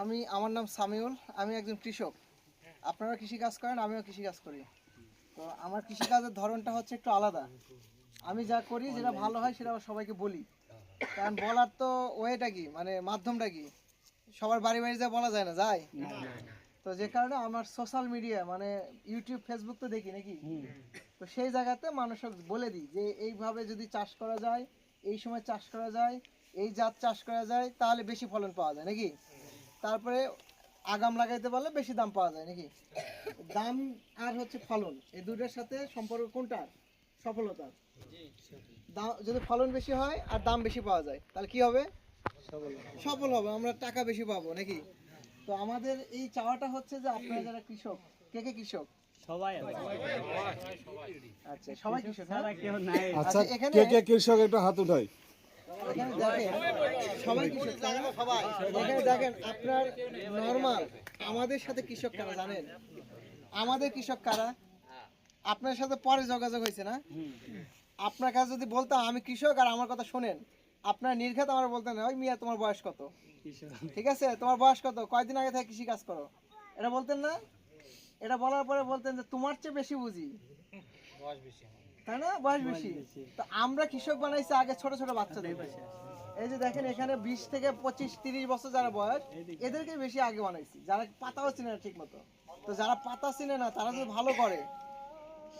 আমি আমার নাম সামিউল আমি একজন কৃষক। আপনারা কৃষি কাজ করেন আমিও কৃষি কাজ করি। তো আমার কৃষি কাজের ধরনটা হচ্ছে একটু আলাদা। আমি যা করি যেটা ভালো হয় সেটা সবাইকে বলি। কারণ বলার তো ওয়েটা কি? মানে মাধ্যমটা কি? সবার বাড়ি বাড়ি যা বলা যায় না যায়? তো যে কারণে আমার সোশ্যাল মিডিয়া মানে ইউটিউব ফেসবুক তো দেখি নাকি? তো সেই জায়গাতে মানুষক বলে দিই যে এইভাবে যদি চাষ করা যায় এই সময় চাষ করা যায় এই জাত চাষ করা যায় তাহলে বেশি ফলন পাওয়া যায় নাকি? তারপরে আগাম লাগাইতে পারলে বেশি দাম পাওয়া যায় নাকি? দাম আর হচ্ছে ফলন এই দুটোর সাথে সম্পর্ক কোনটার সফলতার দাম- যদি ফলন বেশি হয় আর দাম বেশি পাওয়া যায় তাহলে কি হবে? সফল হবে। আমরা টাকা বেশি পাবো নাকি? তো আমাদের এই চাওয়াটা হচ্ছে যে আপনারা যারা কৃষক কে কে কৃষক? সবাই আচ্ছা সবাই কৃষক হ্যাঁ? কেউ নাই। আচ্ছা আচ্ছা, এখানে- কে কে কৃষক একটা হাত উঠাই। কৃষক আপনার নর্মাল আমাদের সাথে কৃষক কারা জানেন? আমাদের কৃষক কারা? আপনার সাথে পরে যোগাযোগ হয়েছে না? আপনার কাছে যদি বলতাম, আমি কৃষক আর আমার কথা শোনেন। আপনার নির্ঘাত আমার বলতেন, ওই মিয়া, তোমার বয়স কত? ঠিক আছে? তোমার বয়স কত? কয়দিন আগে থেকে কৃষি কাজ করো? এটা বলতেন না? এটা বলার পরে বলতেন যে, তোমার চেয়ে বেশি বুঝি। তাই না? বয়স বেশি। তো আমরা কৃষক বানাইছি আগে ছোট ছোট বাচ্চাদের। এই যে দেখেন এখানে বিশ থেকে পঁচিশ তিরিশ বছর যারা বয়স এদেরকে বেশি আগে বানাইছি। যারা পাতাও চিনে না ঠিক মতো তো যারা পাতা চিনে না তারা যদি ভালো করে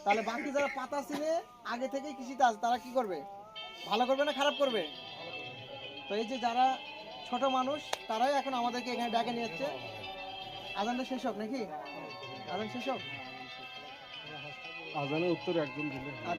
তাহলে বাকি যারা পাতা চিনে আগে থেকেই কৃষিতে আছে তারা কি করবে? ভালো করবে না খারাপ করবে? তো এই যে যারা ছোট মানুষ তারাই এখন আমাদেরকে এখানে ডাকে নিয়ে যাচ্ছে। আজানটা শেষ হোক নাকি? আজান শেষ হোক? আজানের উত্তর একজন দিলে